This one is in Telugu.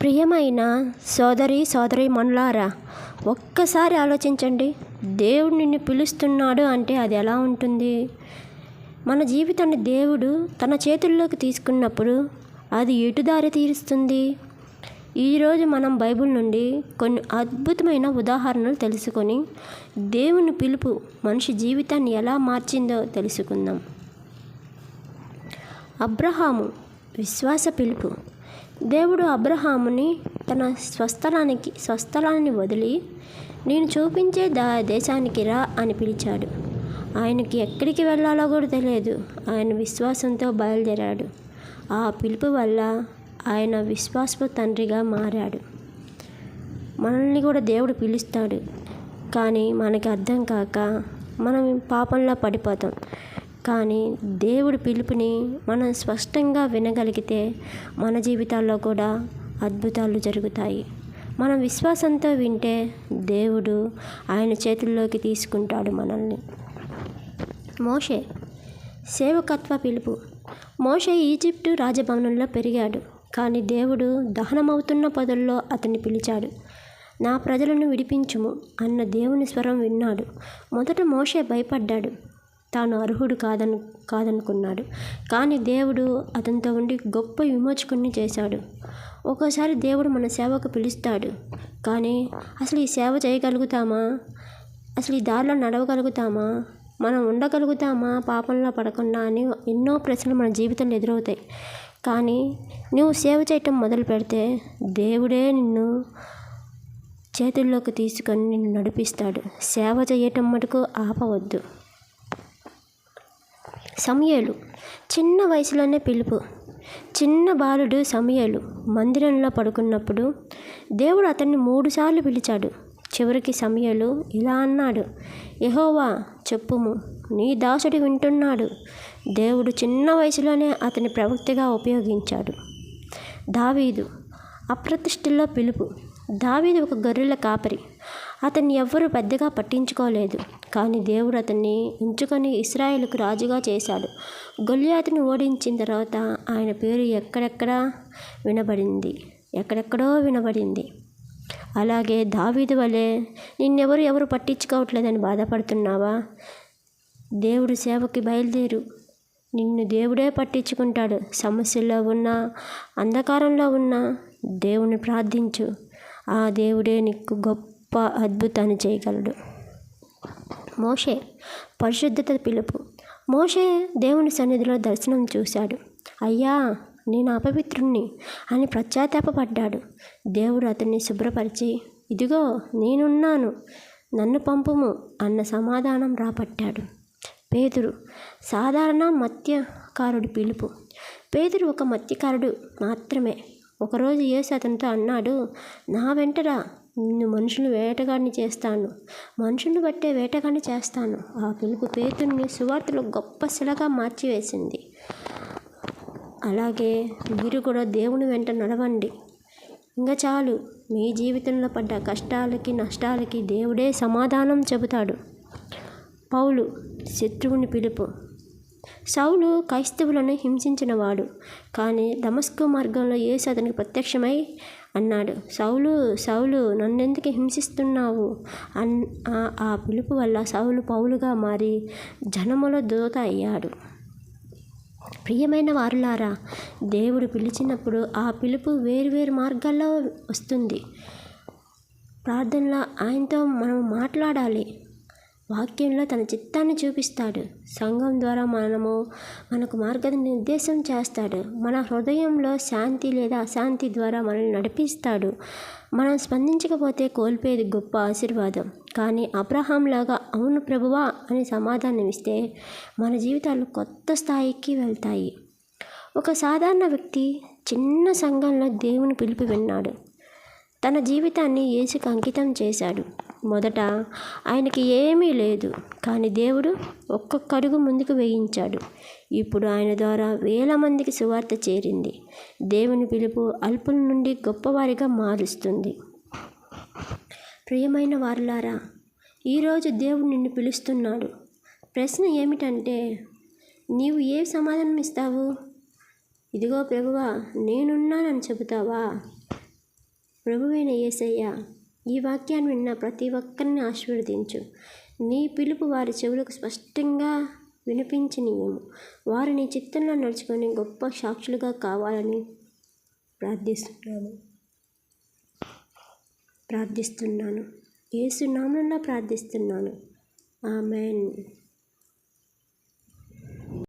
ప్రియమైన సోదరి సోదరి మనులారా ఒక్కసారి ఆలోచించండి. దేవుడు నిన్ను పిలుస్తున్నాడు అంటే అది ఎలా ఉంటుంది? మన జీవితాన్ని దేవుడు తన చేతుల్లోకి తీసుకున్నప్పుడు అది ఎటు దారి తీరుస్తుంది? ఈరోజు మనం బైబిల్ నుండి కొన్ని అద్భుతమైన ఉదాహరణలు తెలుసుకొని దేవుని పిలుపు మనిషి జీవితాన్ని ఎలా మార్చిందో తెలుసుకుందాం. అబ్రహాము విశ్వాస పిలుపు. దేవుడు అబ్రహాముని తన స్వస్థలానికి స్వస్థలాన్ని వదిలి నేను చూపించే దా దేశానికి రా అని పిలిచాడు. ఆయనకి ఎక్కడికి వెళ్ళాలో కూడా తెలియదు. ఆయన విశ్వాసంతో బయలుదేరాడు. ఆ పిలుపు వల్ల ఆయన విశ్వాసపు తండ్రిగా మారాడు. మనల్ని కూడా దేవుడు పిలుస్తాడు. కానీ మనకి అర్థం కాక మనం పాపంలో పడిపోతాం. కానీ దేవుడి పిలుపుని మనం స్పష్టంగా వినగలిగితే మన జీవితాల్లో కూడా అద్భుతాలు జరుగుతాయి. మనం విశ్వాసంతో వింటే దేవుడు ఆయన చేతుల్లోకి తీసుకుంటాడు మనల్ని. మోషే సేవకత్వ పిలుపు. మోషే ఈజిప్టు రాజభవనంలో పెరిగాడు కానీ దేవుడు దహనమవుతున్న పొదల్లో అతన్ని పిలిచాడు. నా ప్రజలను విడిపించుము అన్న దేవుని స్వరం విన్నాడు. మొదట మోషే భయపడ్డాడు. తాను అర్హుడు కాదను కాదనుకున్నాడు. కానీ దేవుడు అతనితో ఉండి గొప్ప విమోచకుణ్ణి చేశాడు. ఒక్కోసారి దేవుడు మన సేవకు పిలుస్తాడు. కానీ అసలు ఈ సేవ చేయగలుగుతామా? అసలు ఈ దారిలో నడవగలుగుతామా? మనం ఉండగలుగుతామా? పాపంలో పడకుండా అని ఎన్నో ప్రశ్నలు మన జీవితంలో ఎదురవుతాయి. కానీ నువ్వు సేవ చేయటం మొదలు పెడితే దేవుడే నిన్ను చేతుల్లోకి తీసుకొని నిన్ను నడిపిస్తాడు. సేవ చేయటం మటుకు ఆపవద్దు. సమయలు. చిన్న వయసులోనే పిలుపు. చిన్న బాలుడు సమయలు. మందిరంలో పడుకున్నప్పుడు దేవుడు అతన్ని మూడుసార్లు పిలిచాడు. చివరికి సమయలు ఇలా అన్నాడు. యహోవా చెప్పుము. నీ దాసుడు వింటున్నాడు. దేవుడు చిన్న వయసులోనే అతని ప్రవక్తిగా ఉపయోగించాడు. దావీదు. అప్రతిష్టలో పిలుపు. దావీదు ఒక గొర్రెల కాపరి. అతన్ని ఎవ్వరూ పెద్దగా పట్టించుకోలేదు. కానీ దేవుడు అతన్ని ఎంచుకొని ఇస్రాయేల్కు రాజుగా చేశాడు. గొల్లియాతను ఓడించిన తర్వాత ఆయన పేరు ఎక్కడెక్కడ వినబడింది. ఎక్కడెక్కడో వినబడింది. అలాగే దావీదు వలె నిన్నెవరు ఎవరు పట్టించుకోవట్లేదని బాధపడుతున్నావా? దేవుడు సేవకి బయలుదేరు. నిన్ను దేవుడే పట్టించుకుంటాడు. సమస్యల్లో ఉన్నా అంధకారంలో ఉన్నా దేవుని ప్రార్థించు. ఆ దేవుడే నీకు గొప్ప అద్భుతాన్ని చేయగలడు. మోషే పరిశుద్ధత పిలుపు. మోషే దేవుని సన్నిధిలో దర్శనం చూశాడు. అయ్యా నేను అపవిత్రుణ్ణి అని పశ్చాత్తాపడ్డాడు దేవుడు అతన్ని శుభ్రపరిచి ఇదిగో నేనున్నాను నన్ను పంపుము అన్న సమాధానం రాపట్టాడు పేదురు సాధారణ మత్స్యకారుడి పిలుపు. పేదురు ఒక మత్స్యకారుడు మాత్రమే. ఒకరోజు యేసు అతనితో అన్నాడు నా వెంటరా నిన్ను మనుషులు వేటగాడిని చేస్తాను. మనుషులను బట్టే వేటగాడిని చేస్తాను. ఆ పిలుపు పేతుని సువార్తలో గొప్ప శిలగా మార్చివేసింది. అలాగే మీరు కూడా దేవుని వెంట నడవండి. ఇంకా చాలు మీ జీవితంలో పడ్డ కష్టాలకి నష్టాలకి దేవుడే సమాధానం చెబుతాడు. పౌలు శత్రువుని పిలుపు సౌలు క్రైస్తవులను హింసించినవాడు కానీ దమస్కు మార్గంలో యేసు అతనికి ప్రత్యక్షమై అన్నాడు. సౌలు సౌలు నన్నెందుకు హింసిస్తున్నావు? అన్ ఆ పిలుపు వల్ల సౌలు పౌలుగా మారి జనములో దూత అయ్యాడు. ప్రియమైన వారులారా దేవుడు పిలిచినప్పుడు ఆ పిలుపు వేరువేరు మార్గాల్లో వస్తుంది. ప్రార్థనలో ఆయనతో మనం మాట్లాడాలి. వాక్యంలో తన చిత్తాన్ని చూపిస్తాడు. సంఘం ద్వారా మనము మనకు మార్గ నిర్దేశం చేస్తాడు. మన హృదయంలో శాంతి లేదా అశాంతి ద్వారా మనల్ని నడిపిస్తాడు. మనం స్పందించకపోతే కోల్పోయేది గొప్ప ఆశీర్వాదం. కానీ అబ్రహాంలాగా అవును ప్రభువా అని సమాధానం ఇస్తే మన జీవితాలు కొత్త స్థాయికి వెళ్తాయి. ఒక సాధారణ వ్యక్తి చిన్న సంఘంలో దేవుని పిలుపు విన్నాడు. తన జీవితాన్ని ఏసుకు అంకితం చేశాడు. మొదట ఆయనకి ఏమీ లేదు కానీ దేవుడు ఒక్కొక్క అడుగు ముందుకు వేయించాడు. ఇప్పుడు ఆయన ద్వారా వేల మందికి సువార్త చేరింది. దేవుని పిలుపు అల్పుల నుండి గొప్పవారిగా మారుస్తుంది. ప్రియమైన వారులారా ఈరోజు దేవుడు నిన్ను పిలుస్తున్నాడు. ప్రశ్న ఏమిటంటే నీవు ఏ సమాధానం ఇస్తావు? ఇదిగో ప్రభువా నేనున్నానని చెబుతావా? ప్రభువైన యేసయ్య ఈ వాక్యాన్ని విన్న ప్రతి ఒక్కరిని ఆశీర్వదించు. నీ పిలుపు వారి చెవులకు స్పష్టంగా వినిపించనీయము. వారు నీ చిత్తంలో నడుచుకొని గొప్ప సాక్షులుగా కావాలని ప్రార్థిస్తున్నాను ప్రార్థిస్తున్నాను. ఏసు నామంలో ప్రార్థిస్తున్నాను. ఆమెన్.